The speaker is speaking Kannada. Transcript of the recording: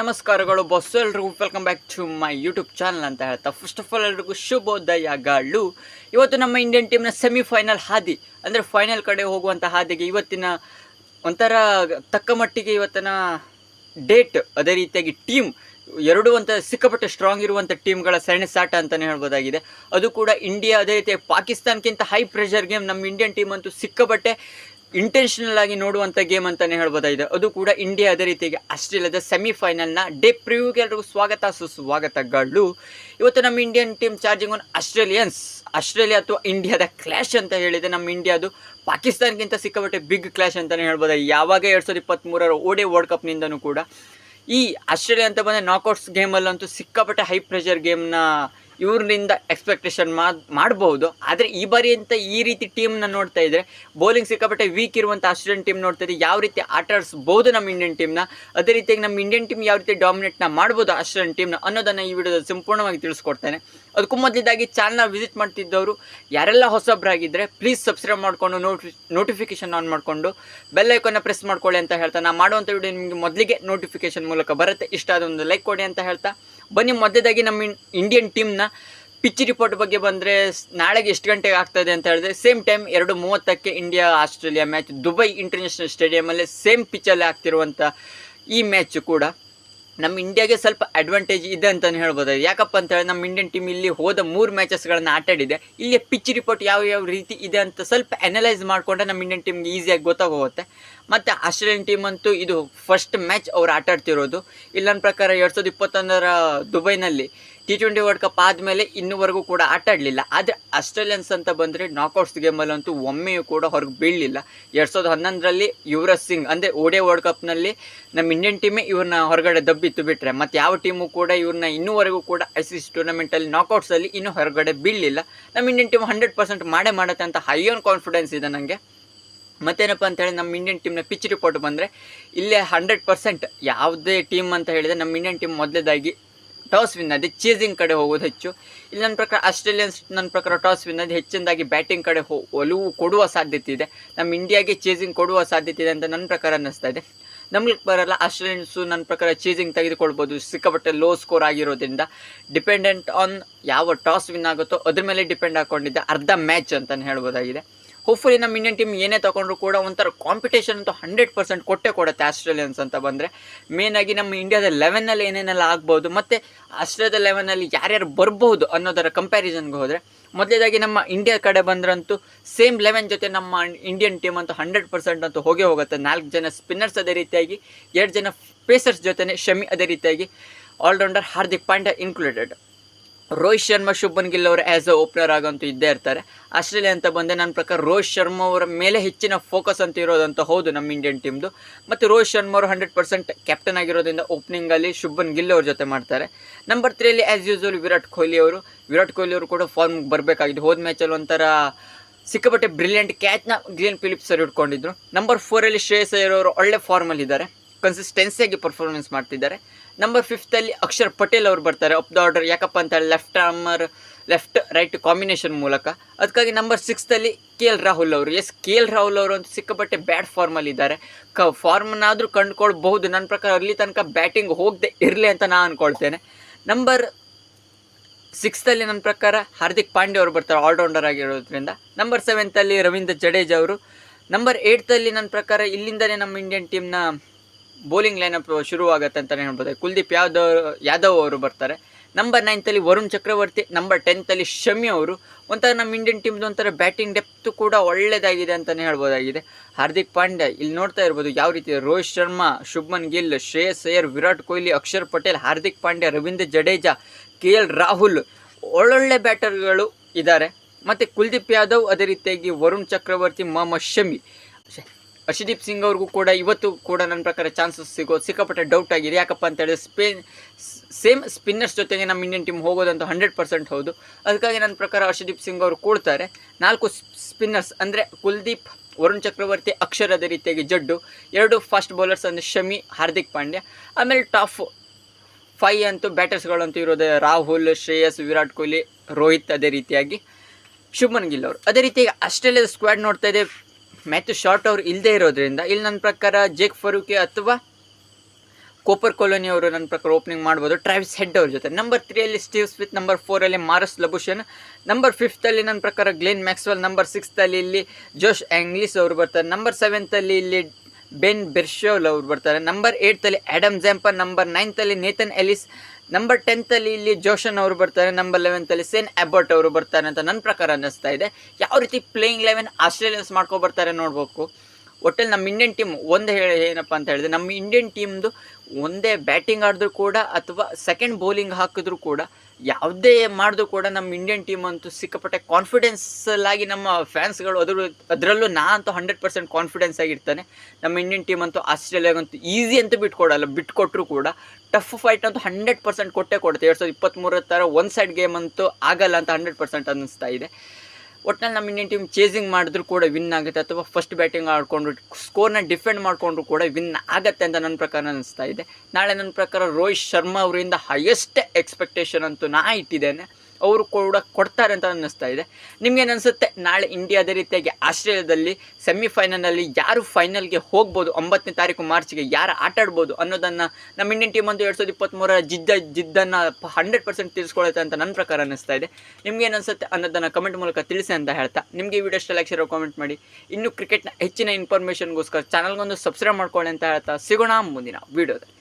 ನಮಸ್ಕಾರಗಳು ಬಸ್ ಎಲ್ರಿಗೂ. Welcome back to my YouTube channel ಅಂತ ಹೇಳ್ತಾ. ಫಸ್ಟ್ ಆಫ್ ಆಲ್ ಎಲ್ರಿಗೂ ಶುಭೋದಯಗಳು. ಇವತ್ತು ನಮ್ಮ ಇಂಡಿಯನ್ ಟೀಮ್ನ ಸೆಮಿಫೈನಲ್ ಹಾದಿ, ಅಂದರೆ ಫೈನಲ್ ಕಡೆ ಹೋಗುವಂಥ ಹಾದಿಗೆ ಇವತ್ತಿನ ಒಂಥರ ತಕ್ಕ ಮಟ್ಟಿಗೆ ಇವತ್ತಿನ ಡೇಟ್ ಅದೇ ರೀತಿಯಾಗಿ ಟೀಮ್ ಎರಡು ಅಂತ ಸಿಕ್ಕಾಪಟ್ಟೆ ಸ್ಟ್ರಾಂಗ್ ಇರುವಂಥ ಟೀಮ್ಗಳ ಸರಣಿ ಸಾಟ ಅಂತಲೇ ಹೇಳ್ಬೋದಾಗಿದೆ. ಅದು ಕೂಡ ಇಂಡಿಯಾ ಅದೇ ರೀತಿ ಪಾಕಿಸ್ತಾನಕ್ಕಿಂತ ಹೈ ಪ್ರೆಷರ್ ಗೇಮ್ ನಮ್ಮ ಇಂಡಿಯನ್ ಟೀಮ್ ಅಂತೂ ಸಿಕ್ಕಾಪಟ್ಟೆ ಇಂಟೆನ್ಷನಲ್ ಆಗಿ ನೋಡುವಂಥ ಗೇಮ್ ಅಂತಲೇ ಹೇಳ್ಬೋದಾಗಿದೆ ಅದು ಕೂಡ ಇಂಡಿಯಾ ಅದೇ ರೀತಿಯಾಗಿ ಆಸ್ಟ್ರೇಲಿಯಾದ ಸೆಮಿಫೈನಲ್ನ ಡೇ ಪ್ರಿವ್ಯೂಗೆ ಎಲ್ಲರಿಗೂ ಸ್ವಾಗತ, ಸುಸ್ವಾಗತಗಳು. ಇವತ್ತು ನಮ್ಮ Indian team charging on Australians Australia ಅಥವಾ ಇಂಡಿಯಾದ ಕ್ಲಾಶ್ ಅಂತ ಹೇಳಿದೆ ನಮ್ಮ ಇಂಡಿಯಾದು ಪಾಕಿಸ್ತಾನ್ಗಿಂತ ಸಿಕ್ಕಾಪಟ್ಟೆ ಬಿಗ್ ಕ್ಲಾಶ್ ಅಂತಲೇ ಹೇಳ್ಬೋದು? ಯಾವಾಗ ಎರಡು ಸಾವಿರದ ಇಪ್ಪತ್ತ್ಮೂರರ ಓಡೆ ವರ್ಲ್ಡ್ ಕಪ್ನಿಂದನೂ ಕೂಡ ಈ ಆಸ್ಟ್ರೇಲಿಯಾ ಅಂತ ಬಂದರೆ ನಾಕೌಟ್ಸ್ ಗೇಮಲ್ಲಂತೂ ಸಿಕ್ಕಾಪಟ್ಟೆ ಹೈ ಪ್ರೆಷರ್ ಗೇಮ್ನ ಇವ್ರಿಂದ ಎಕ್ಸ್ಪೆಕ್ಟೇಷನ್ ಮಾಡಬಹುದು. ಆದರೆ ಈ ಬಾರಿ ಅಂತ ಈ ರೀತಿ ಟೀಮ್ನ ನೋಡ್ತಾ ಇದ್ದರೆ ಬೌಲಿಂಗ್ ಸಿಕ್ಕಾಪಟ್ಟೆ ವೀಕ್ ಇರುವಂಥ ಆಸ್ಟ್ರೇಲಿಯನ್ ಟೀಮ್ ನೋಡ್ತಾ ಇದ್ದೀವಿ ಯಾವ ರೀತಿ ಆಟ ಆಡಿಸ್ಬೋದು ನಮ್ಮ ಇಂಡಿಯನ್ ಟೀಮ್ನ ಅದೇ ರೀತಿಯಾಗಿ ನಮ್ಮ ಇಂಡಿಯನ್ ಟೀಮ್ ಯಾವ ರೀತಿ ಡಾಮಿನೇಟ್ನ ಮಾಡ್ಬೋದು ಆಸ್ಟ್ರೇಲಿಯನ್ ಟೀಮ್ನ ಅನ್ನೋದನ್ನು ಈ ವಿಡಿಯೋದಲ್ಲಿ ಸಂಪೂರ್ಣವಾಗಿ ತಿಳಿಸ್ಕೊಡ್ತೇನೆ. ಅದಕ್ಕೂ ಮೊದಲಿದ್ದಾಗಿ ಚಾನಲ್ನ ವಿಸಿಟ್ ಮಾಡ್ತಿದ್ದವರು, ಯಾರೆಲ್ಲ ಹೊಸಬ್ರಾಗಿದ್ದರೆ ಪ್ಲೀಸ್ ಸಬ್ಸ್ಕ್ರೈಬ್ ಮಾಡಿಕೊಂಡು ನೋಟಿ ನೋಟಿಫಿಕೇಶನ್ ಆನ್ ಮಾಡಿಕೊಂಡು ಬೆಲ್ ಐಕನ್ನ ಪ್ರೆಸ್ ಮಾಡ್ಕೊಳ್ಳಿ ಅಂತ ಹೇಳ್ತಾ. ನಾನು ಮಾಡುವಂಥ ವಿಡಿಯೋ ನಿಮಗೆ ಮೊದಲಿಗೆ ನೋಟಿಫಿಕೇಶನ್ ಮೂಲಕ ಬರುತ್ತೆ. ಇಷ್ಟ ಆದ ಒಂದು ಲೈಕ್ ಕೊಡಿ ಅಂತ ಹೇಳ್ತಾ. ಬನ್ನಿ ಮೊದಲೇದಾಗಿ ನಮ್ಮ ಇಂಡಿಯನ್ ಟೀಮ್ನ ಪಿಚ್ ರಿಪೋರ್ಟ್ ಬಗ್ಗೆ ಬಂದರೆ ನಾಳೆಗೆ ಎಷ್ಟು ಗಂಟೆಗೆ ಆಗ್ತದೆ ಅಂತ ಹೇಳಿದ್ರೆ ಸೇಮ್ ಟೈಮ್ ಎರಡು ಮೂವತ್ತಕ್ಕೆ India Australia match Dubai international ಸ್ಟೇಡಿಯಮಲ್ಲೇ same ಪಿಚ್ಚಲ್ಲಿ ಆಗ್ತಿರುವಂಥ ಈ ಮ್ಯಾಚು ಕೂಡ. ನಮ್ಮ ಇಂಡಿಯಾಗೆ ಸ್ವಲ್ಪ ಅಡ್ವಾಂಟೇಜ್ ಇದೆ ಅಂತಲೇ ಹೇಳ್ಬೋದು. ಯಾಕಪ್ಪ ಅಂತ ಹೇಳಿ ನಮ್ಮ ಇಂಡಿಯನ್ ಟೀಮ್ ಇಲ್ಲಿ ಹೋದ ಮೂರು ಮ್ಯಾಚಸ್ಗಳನ್ನು ಆಟಾಡಿದೆ ಇಲ್ಲಿ ಪಿಚ್ ರಿಪೋರ್ಟ್ ಯಾವ ಯಾವ ರೀತಿ ಇದೆ ಅಂತ ಸ್ವಲ್ಪ ಅನಲೈಸ್ ಮಾಡಿಕೊಂಡ್ರೆ ನಮ್ಮ ಇಂಡಿಯನ್ ಟೀಮ್ಗೆ ಈಸಿಯಾಗಿ ಗೊತ್ತಾಗೋಗುತ್ತೆ. ಮತ್ತು ಆಸ್ಟ್ರೇಲಿಯನ್ ಟೀಮ್ ಅಂತೂ ಇದು ಫಸ್ಟ್ ಮ್ಯಾಚ್ ಅವ್ರು ಆಟಾಡ್ತಿರೋದು ಇಲ್ಲ ನನ್ನ ಪ್ರಕಾರ ಎರಡು ಸಾವಿರದ ಇಪ್ಪತ್ತೊಂದರ ದುಬೈನಲ್ಲಿ ಟಿ ಟ್ವೆಂಟಿ ವರ್ಲ್ಡ್ ಕಪ್ ಆದಮೇಲೆ ಇನ್ನೂವರೆಗೂ ಕೂಡ ಆಟ ಆಡಲಿಲ್ಲ. ಆದರೆ ಆಸ್ಟ್ರೇಲಿಯನ್ಸ್ ಅಂತ ಬಂದರೆ ನಾಕೌಟ್ಸ್ ಗೇಮಲ್ಲಂತೂ ಒಮ್ಮೆಯೂ ಕೂಡ ಹೊರಗೆ ಬೀಳಲಿಲ್ಲ. ಎರಡು ಸಾವಿರದ ಹನ್ನೊಂದರಲ್ಲಿ ಯುವರಾಜ್ ಸಿಂಗ್, ಅಂದರೆ ಓಡೆ ವರ್ಲ್ಡ್ ಕಪ್ನಲ್ಲಿ ನಮ್ಮ ಇಂಡಿಯನ್ ಟೀಮೇ ಇವ್ರನ್ನ ಹೊರಗಡೆ ದಬ್ಬಿತ್ತು ಬಿಟ್ಟರೆ ಮತ್ತು ಯಾವ ಟೀಮು ಕೂಡ ಇವ್ರನ್ನ ಇನ್ನೂವರೆಗೂ ಕೂಡ ಐ ಸಿ ಸಿ ಟೂರ್ನಮೆಂಟಲ್ಲಿ ನಾಕ್ಔಟ್ಸಲ್ಲಿ ಇನ್ನೂ ಹೊರಗಡೆ ಬೀಳಲಿಲ್ಲ. ನಮ್ಮ ಇಂಡಿಯನ್ ಟೀಮ್ ಹಂಡ್ರೆಡ್ ಪರ್ಸೆಂಟ್ ಮಾಡೇ ಮಾಡುತ್ತೆ ಅಂತ ಹೈ ಆನ್ ಕಾನ್ಫಿಡೆನ್ಸ್ ಇದೆ ನನಗೆ ಮತ್ತೇನಪ್ಪ ಅಂತ ಹೇಳಿ ನಮ್ಮ ಇಂಡಿಯನ್ ಟೀಮ್ನ ಪಿಚ್ ರಿಪೋರ್ಟ್ ಬಂದರೆ ಇಲ್ಲೇ ಹಂಡ್ರೆಡ್ ಪರ್ಸೆಂಟ್ ಯಾವುದೇ ಟೀಮ್ ಅಂತ ಹೇಳಿದರೆ ನಮ್ಮ ಇಂಡಿಯನ್ ಟೀಮ್ ಮೊದಲೇದಾಗಿ ಟಾಸ್ ವಿನ್ ಅದೇ ಚೇಸಿಂಗ್ ಕಡೆ ಹೋಗೋದು ಹೆಚ್ಚು. ಇಲ್ಲಿ ನನ್ನ ಪ್ರಕಾರ ಆಸ್ಟ್ರೇಲಿಯನ್ಸ್ ನನ್ನ ಪ್ರಕಾರ ಟಾಸ್ ವಿನ್ ಅದು ಹೆಚ್ಚಿನದಾಗಿ ಬ್ಯಾಟಿಂಗ್ ಕಡೆ ಹೋ ಒಲವು ಕೊಡುವ ಸಾಧ್ಯತೆ ಇದೆ. ನಮ್ಮ ಇಂಡಿಯಾಗೆ ಚೇಸಿಂಗ್ ಕೊಡುವ ಸಾಧ್ಯತೆ ಇದೆ ಅಂತ ನನ್ನ ಪ್ರಕಾರ ಅನ್ನಿಸ್ತಾ ಇದೆ. ನಮ್ಗೆ ಬರಲ್ಲ, ಆಸ್ಟ್ರೇಲಿಯನ್ಸು ನನ್ನ ಪ್ರಕಾರ ಚೇಸಿಂಗ್ ತೆಗೆದುಕೊಳ್ಬೋದು. ಸಿಕ್ಕಾಪಟ್ಟೆ ಲೋ ಸ್ಕೋರ್ ಆಗಿರೋದ್ರಿಂದ ಡಿಪೆಂಡೆಂಟ್ ಆನ್ ಯಾವ ಟಾಸ್ ವಿನ್ ಆಗುತ್ತೋ ಅದ್ರ ಮೇಲೆ ಡಿಪೆಂಡ್ ಹಾಕ್ಕೊಂಡಿದ್ದೆ ಅರ್ಧ ಮ್ಯಾಚ್ ಅಂತಲೇ ಹೇಳ್ಬೋದಾಗಿದೆ. ಹೋಪ್ಫುಲಿ ನಮ್ಮ ಇಂಡಿಯನ್ ಟೀಮ್ ಏನೇ ತೊಗೊಂಡ್ರು ಕೂಡ ಒಂಥರ ಕಾಂಪಿಟೇಷನ್ ಅಂತೂ ಹಂಡ್ರೆಡ್ ಪರ್ಸೆಂಟ್ ಕೊಟ್ಟೆ ಕೊಡುತ್ತೆ ಆಸ್ಟ್ರೇಲಿಯನ್ಸ್ ಅಂತ ಬಂದರೆ. ಮೇನಾಗಿ ನಮ್ಮ ಇಂಡಿಯಾದ ಲೆವೆನಲ್ಲಿ ಏನೇನೆಲ್ಲ ಆಗ್ಬೋದು, ಮತ್ತು ಆಸ್ಟ್ರೇಲಿಯಾದ ಲೆವೆನಲ್ಲಿ ಯಾರ್ಯಾರು ಬರ್ಬೋದು ಅನ್ನೋದರ ಕಂಪ್ಯಾರಿಸನ್ಗೆ ಹೋದರೆ, ಮೊದಲೇದಾಗಿ ನಮ್ಮ ಇಂಡಿಯಾ ಕಡೆ ಬಂದ್ರಂತೂ ಸೇಮ್ ಲೆವೆನ್ ಜೊತೆ ನಮ್ಮ ಇಂಡಿಯನ್ ಟೀಮ್ ಅಂತೂ ಹಂಡ್ರೆಡ್ ಪರ್ಸೆಂಟ್ ಅಂತೂ ಹೋಗೇ ಹೋಗುತ್ತೆ. ನಾಲ್ಕು ಜನ ಸ್ಪಿನ್ನರ್ಸ್ ಅದೇ ರೀತಿಯಾಗಿ, ಎರಡು ಜನ ಪೇಸರ್ಸ್ ಜೊತೆ ಶಮಿ ಅದೇ ರೀತಿಯಾಗಿ all rounder Hardik Pandya included Rohit Sharma, Shubman Gill ಅವರು ಆ್ಯಸ್ ಅ ಓಪನರ್ ಆಗಂತೂ ಇದ್ದೇ ಇರ್ತಾರೆ. ಆಸ್ಟ್ರೇಲಿಯಾ ಅಂತ ಬಂದೆ ನನ್ನ ಪ್ರಕಾರ ರೋಹಿತ್ ಶರ್ಮಾ ಅವರ ಮೇಲೆ ಹೆಚ್ಚಿನ ಫೋಕಸ್ ಅಂತ ಇರೋದಂತ ಹೌದು ನಮ್ಮ ಇಂಡಿಯನ್ ಟೀಮ್ದು ಮತ್ತು ರೋಹಿತ್ ಶರ್ಮಾ ಅವರು ಹಂಡ್ರೆಡ್ ಪರ್ಸೆಂಟ್ ಕ್ಯಾಪ್ಟನ್ ಆಗಿರೋದ್ರಿಂದ ಓಪನಿಂಗಲ್ಲಿ ಶುಭನ್ ಗಿಲ್ ಅವ್ರ ಜೊತೆ ಮಾಡ್ತಾರೆ. ನಂಬರ್ ತ್ರೀಯಲ್ಲಿ ಆ್ಯಸ್ ಯೂಸ್ವಲ್ ವಿರಾಟ್ ಕೊಹ್ಲಿ ಅವರು. ವಿರಾಟ್ ಕೊಹ್ಲಿ ಅವರು ಕೂಡ ಫಾರ್ಮ್ಗೆ ಬರಬೇಕಾಗಿದೆ. ಹೋದ ಮ್ಯಾಚಲ್ಲಿ ಒಂಥರ ಸಿಕ್ಕಾಪಟ್ಟೆ ಬ್ರಿಲಿಯಂಟ್ ಕ್ಯಾಚ್ನ ಗ್ಲೀನ್ ಫಿಲಿಪ್ಸ್ ಅವರು ಇಟ್ಕೊಂಡಿದ್ರು. ನಂಬರ್ ಫೋರಲ್ಲಿ ಶ್ರೇಯಸ್ ಅಯ್ಯರ್ ಅವರು ಒಳ್ಳೆ ಫಾರ್ಮಲ್ಲಿದ್ದಾರೆ ಕನ್ಸಿಸ್ಟೆನ್ಸಿಯಾಗಿ ಪರ್ಫಾರ್ಮೆನ್ಸ್ ಮಾಡ್ತಿದ್ದಾರೆ. ನಂಬರ್ ಫಿಫ್ತಲ್ಲಿ ಅಕ್ಷರ್ ಪಟೇಲ್ ಅವರು ಬರ್ತಾರೆ ಅಪ್ ದ ಆರ್ಡರ್ ಯಾಕಪ್ಪ ಅಂತ left armer left right combination ಮೂಲಕ. ಅದಕ್ಕಾಗಿ ನಂಬರ್ ಸಿಕ್ಸ್ತಲ್ಲಿ ಕೆ ಎಲ್ ರಾಹುಲ್ ಅವರು. ಎಸ್ ಕೆ ಎಲ್ ರಾಹುಲ್ ಅವರು ಅಂತೂ ಸಿಕ್ಕಾಪಟ್ಟೆ ಬ್ಯಾಡ್ ಫಾರ್ಮಲ್ಲಿದ್ದಾರೆ ಕ ಫಾರ್ಮನ್ನಾದರೂ ಕಂಡುಕೊಳ್ಬಹುದು. ನನ್ನ ಪ್ರಕಾರ ಅಲ್ಲಿ ತನಕ ಬ್ಯಾಟಿಂಗ್ ಹೋಗದೆ ಇರಲಿ ಅಂತ ನಾನು ಅಂದ್ಕೊಳ್ತೇನೆ ನಂಬರ್ ಸಿಕ್ಸ್ತಲ್ಲಿ ನನ್ನ ಪ್ರಕಾರ ಹಾರ್ದಿಕ್ ಪಾಂಡ್ಯ ಅವರು ಬರ್ತಾರೆ ಆಲ್ರೌಂಡರ್ ಆಗಿರೋದ್ರಿಂದ. ನಂಬರ್ ಸೆವೆಂತಲ್ಲಿ ರವೀಂದ್ರ ಜಡೇಜಾ ಅವರು. ನಂಬರ್ ಏಯ್ತಲ್ಲಿ ನನ್ನ ಪ್ರಕಾರ ಇಲ್ಲಿಂದಲೇ ನಮ್ಮ ಇಂಡಿಯನ್ ಟೀಮ್ನ ಬೌಲಿಂಗ್ ಲೈನಪ್ ಶುರುವಾಗುತ್ತೆ ಅಂತಲೇ ಹೇಳ್ಬೋದು. ಕುಲ್ದೀಪ್ ಯಾದವ್ ಯಾದವ್ ಅವರು ಬರ್ತಾರೆ. ನಂಬರ್ ನೈನ್ತಲ್ಲಿ ವರುಣ್ ಚಕ್ರವರ್ತಿ ನಂಬರ್ ಟೆಂತಲ್ಲಿ ಶಮಿ ಅವರು. ಒಂಥರ ನಮ್ಮ ಇಂಡಿಯನ್ ಟೀಮ್ದು ಒಂಥರ ಬ್ಯಾಟಿಂಗ್ ಡೆಪ್ತು ಕೂಡ ಒಳ್ಳೆಯದಾಗಿದೆ ಅಂತಲೇ ಹೇಳ್ಬೋದಾಗಿದೆ. ಹಾರ್ದಿಕ್ ಪಾಂಡ್ಯ, ಇಲ್ಲಿ ನೋಡ್ತಾ ಇರ್ಬೋದು ಯಾವ ರೀತಿ ರೋಹಿತ್ ಶರ್ಮಾ, ಶುಭ್ಮನ್ ಗಿಲ್, ಶ್ರೇಯಸ್ ಅಯ್ಯರ್, ವಿರಾಟ್ ಕೊಹ್ಲಿ, ಅಕ್ಷರ್ ಪಟೇಲ್, ಹಾರ್ದಿಕ್ ಪಾಂಡ್ಯ, ರವೀಂದ್ರ ಜಡೇಜಾ, ಕೆ ಎಲ್ ರಾಹುಲ್ ಒಳ್ಳೊಳ್ಳೆ ಬ್ಯಾಟರ್ಗಳು ಇದ್ದಾರೆ. ಮತ್ತು ಕುಲ್ದೀಪ್ ಯಾದವ್ ಅದೇ ರೀತಿಯಾಗಿ ವರುಣ್ ಚಕ್ರವರ್ತಿ ಮೊಹಮ್ಮದ್ ಶಮಿ. ಹರ್ಷದೀಪ್ ಸಿಂಗ್ ಅವ್ರಿಗೂ ಕೂಡ ಇವತ್ತು ಕೂಡ ನನ್ನ ಪ್ರಕಾರ ಚಾನ್ಸಸ್ ಸಿಗೋ, ಸಿಕ್ಕಾಪಟ್ಟೆ ಡೌಟ್ ಆಗಿದೆ. ಯಾಕಪ್ಪ ಅಂತ ಹೇಳಿದ್ರೆ ಸ್ಪೇನ್ ಸೇಮ್ ಸ್ಪಿನ್ನರ್ಸ್ ಜೊತೆಗೆ ನಮ್ಮ ಇಂಡಿಯನ್ ಟೀಮ್ ಹೋಗೋದಂತೂ ಹಂಡ್ರೆಡ್ ಪರ್ಸೆಂಟ್ ಹೌದು. ಅದಕ್ಕಾಗಿ ನನ್ನ ಪ್ರಕಾರ ಹರ್ಷದೀಪ್ ಸಿಂಗ್ ಅವರು ಕೂಡ್ತಾರೆ. ನಾಲ್ಕು ಸ್ಪಿನ್ನರ್ಸ್ ಅಂದರೆ ಕುಲ್ದೀಪ್, ವರುಣ್ ಚಕ್ರವರ್ತಿ ಅಕ್ಷರದ ರೀತಿಯಾಗಿ ಜಡ್ಡು. ಎರಡು ಫಾಸ್ಟ್ ಬೌಲರ್ಸ್ ಅಂದರೆ ಶಮಿ, ಹಾರ್ದಿಕ್ ಪಾಂಡ್ಯ. ಆಮೇಲೆ ಟಾಪ್ ಫೈ ಅಂತೂ ಬ್ಯಾಟರ್ಸ್ಗಳಂತೂ ಇರೋದೇ ರಾಹುಲ್, ಶ್ರೇಯಸ್, ವಿರಾಟ್ ಕೊಹ್ಲಿ, ರೋಹಿತ್ ಅದೇ ರೀತಿಯಾಗಿ. ಶುಭನ್ ಗಿಲ್ ಅವರು. ಅದೇ ರೀತಿಯಾಗಿ ಆಸ್ಟ್ರೇಲಿಯಾದ ಸ್ಕ್ವಾಡ್ ನೋಡ್ತಾ ಇದೆ. ಮ್ಯಾಥ್ಯೂ ಶಾರ್ಟ್ ಅವ್ರು ಇಲ್ಲದೆ ಇರೋದ್ರಿಂದ ಇಲ್ಲಿ ನನ್ನ ಪ್ರಕಾರ ಜೇಕ್ ಫರೂಕಿ ಅಥವಾ ಕೋಪರ್ ಕಾಲೋನಿ ಅವರು ನನ್ನ ಪ್ರಕಾರ ಓಪನಿಂಗ್ ಮಾಡ್ಬೋದು. ಟ್ರಾವಿಸ್ ಹೆಡ್ ಅವ್ರ ಜೊತೆ. ನಂಬರ್ ತ್ರೀಯಲ್ಲಿ ಸ್ಟೀವ್ ಸ್ಮಿತ್ ನಂಬರ್ ಫೋರಲ್ಲಿ ಮಾರಸ್ ಲಭೂಷನ್ ನಂಬರ್ ಫಿಫ್ತಲ್ಲಿ ನನ್ನ ಪ್ರಕಾರ ಗ್ಲೇನ್ ಮ್ಯಾಕ್ಸ್ವೆಲ್ ನಂಬರ್ ಸಿಕ್ಸ್ತಲ್ಲಿ ಇಲ್ಲಿ ಜೋಶ್ ಆಂಗ್ಲಿಸ್ ಅವರು ಬರ್ತಾರೆ ನಂಬರ್ ಸೆವೆಂತಲ್ಲಿ ಇಲ್ಲಿ ಬೆನ್ ಬೆರ್ಶೋಲ್ ಅವ್ರು ಬರ್ತಾರೆ. ನಂಬರ್ ಏಯ್ತಲ್ಲಿ ಆ್ಯಡಮ್ ಜ್ಯಾಂಪರ್ ನಂಬರ್ ನೈನ್ತಲ್ಲಿ ನೇತನ್ ಎಲಿಸ್ ನಂಬರ್ ಟೆಂತಲ್ಲಿ ಇಲ್ಲಿ ಜೋಶನ್ ಅವರು ಬರ್ತಾರೆ ನಂಬರ್ ಲೆವೆಂತಲ್ಲಿ ಸೇನ್ ಅಬರ್ಟ್ ಅವರು ಬರ್ತಾರೆ ಅಂತ ನನ್ನ ಪ್ರಕಾರ ಅನ್ನಿಸ್ತಾ ಇದೆ. ಯಾವ ರೀತಿ ಪ್ಲೇಯಿಂಗ್ ಲೆವೆನ್ ಆಸ್ಟ್ರೇಲಿಯನ್ಸ್ ಮಾಡ್ಕೊಬರ್ತಾರೆ ನೋಡ್ಬೇಕು ನೋಡಬೇಕು. ಒಟ್ಟಲ್ಲಿ ನಮ್ಮ ಇಂಡಿಯನ್ ಟೀಮ್ ಒಂದು ಹೇಳಿ, ಏನಪ್ಪ ಅಂತ ಹೇಳಿದ್ರೆ, ನಮ್ಮ ಇಂಡಿಯನ್ ಟೀಮ್ದು ಒಂದೇ ಬ್ಯಾಟಿಂಗ್ ಆಡಿದ್ರು ಕೂಡ ಅಥವಾ ಸೆಕೆಂಡ್ ಬೌಲಿಂಗ್ ಹಾಕಿದ್ರು ಕೂಡ ಯಾವುದೇ ಮಾಡಿದ್ರು ಕೂಡ ನಮ್ಮ ಇಂಡಿಯನ್ ಟೀಮ್ ಅಂತೂ ಸಿಕ್ಕಾಪಟ್ಟೆ ಕಾನ್ಫಿಡೆನ್ಸಲ್ಲಾಗಿ ನಮ್ಮ ಫ್ಯಾನ್ಸ್ಗಳು ಅದ್ರ, ಅದರಲ್ಲೂ ನಾ ಅಂತೂ ಹಂಡ್ರೆಡ್ ಪರ್ಸೆಂಟ್ ಕಾನ್ಫಿಡೆನ್ಸ್ ಆಗಿರ್ತಾನೆ. ನಮ್ಮ ಇಂಡಿಯನ್ ಟೀಮ್ ಅಂತೂ ಆಸ್ಟ್ರೇಲಿಯಾಗಂತೂ ಈಸಿ ಅಂತೂ ಬಿಟ್ಕೊಡಲ್ಲ, ಬಿಟ್ಕೊಟ್ರು ಕೂಡ ಟಫ್ ಫೈಟ್ ಅಂತೂ ಹಂಡ್ರೆಡ್ ಪರ್ಸೆಂಟ್ ಕೊಟ್ಟೇ ಕೊಡುತ್ತೆ. ಎರಡು ಸಾವಿರದ ಇಪ್ಪತ್ತ್ಮೂರ ಥರ ಒನ್ ಸೈಡ್ ಗೇಮ್ ಅಂತೂ ಆಗಲ್ಲ ಅಂತ ಹಂಡ್ರೆಡ್ ಪರ್ಸೆಂಟ್ ಅನ್ನಿಸ್ತಾ ಇದೆ. ಒಟ್ಟಿನಲ್ಲಿ ನಮ್ಮ ಇಂಡಿಯನ್ ಟೀಮ್ ಚೇಸಿಂಗ್ ಮಾಡಿದ್ರು ಕೂಡ ವಿನ್ ಆಗುತ್ತೆ ಅಥವಾ ಫಸ್ಟ್ ಬ್ಯಾಟಿಂಗ್ ಆಡಿಕೊಂಡು ಸ್ಕೋರ್ನ ಡಿಫೆಂಡ್ ಮಾಡಿಕೊಂಡ್ರು ಕೂಡ ವಿನ್ ಆಗುತ್ತೆ ಅಂತ ನನ್ನ ಪ್ರಕಾರ ಅನಿಸ್ತಾ ಇದೆ. ನಾಳೆ ನನ್ನ ಪ್ರಕಾರ ರೋಹಿತ್ ಶರ್ಮಾ ಅವರಿಂದ ಹೈಯೆಸ್ಟ್ ಎಕ್ಸ್ಪೆಕ್ಟೇಷನ್ ಅಂತೂ ನಾ ಇಟ್ಟಿದ್ದೇನೆ. ಅವರು ಕೂಡ ಕೊಡ್ತಾರೆ ಅಂತ ಅನ್ನಿಸ್ತಾ ಇದೆ. ನಿಮ್ಗೇನು ಅನಿಸುತ್ತೆ ನಾಳೆ ಇಂಡಿಯಾ ಅದೇ ರೀತಿಯಾಗಿ ಆಸ್ಟ್ರೇಲಿಯಾದಲ್ಲಿ ಸೆಮಿಫೈನಲಲ್ಲಿ ಯಾರು ಫೈನಲ್ಗೆ ಹೋಗ್ಬೋದು? ಒಂಬತ್ತನೇ ತಾರೀಕು ಮಾರ್ಚ್ಗೆ ಯಾರು ಆಟಾಡ್ಬೋದು ಅನ್ನೋದನ್ನು ನಮ್ಮ ಇಂಡಿಯನ್ ಟೀಮ್ ಒಂದು ಎರಡು ಸಾವಿರದ ಇಪ್ಪತ್ತ್ಮೂರರ ಜಿದ್ದ, ಜಿದ್ದನ್ನು ಹಂಡ್ರೆಡ್ ಪರ್ಸೆಂಟ್ ತಿಳಿಸ್ಕೊಳ್ಳುತ್ತೆ ಅಂತ ನನ್ನ ಪ್ರಕಾರ ಅನ್ನಿಸ್ತಾ ಇದೆ. ನಿಮ್ಗೇನು ಅನಿಸುತ್ತೆ ಅನ್ನೋದನ್ನು ಕಮೆಂಟ್ ಮೂಲಕ ತಿಳಿಸಿ ಅಂತ ಹೇಳ್ತಾ. ನಿಮಗೆ ವಿಡಿಯೋ ಇಷ್ಟ ಲೈಕ್ ಕಾಮೆಂಟ್ ಮಾಡಿ. ಇನ್ನು ಕ್ರಿಕೆಟ್ನ ಹೆಚ್ಚಿನ ಇನ್ಫಾರ್ಮೇಷನ್ಗೋಸ್ಕರ ಚಾನಲ್ಗೊಂದು ಸಬ್ಸ್ಕ್ರೈಬ್ ಮಾಡ್ಕೊಳ್ಳಿ ಅಂತ ಹೇಳ್ತಾ. ಸಿಗೋಣ ಮುಂದಿನ ವೀಡಿಯೋದಲ್ಲಿ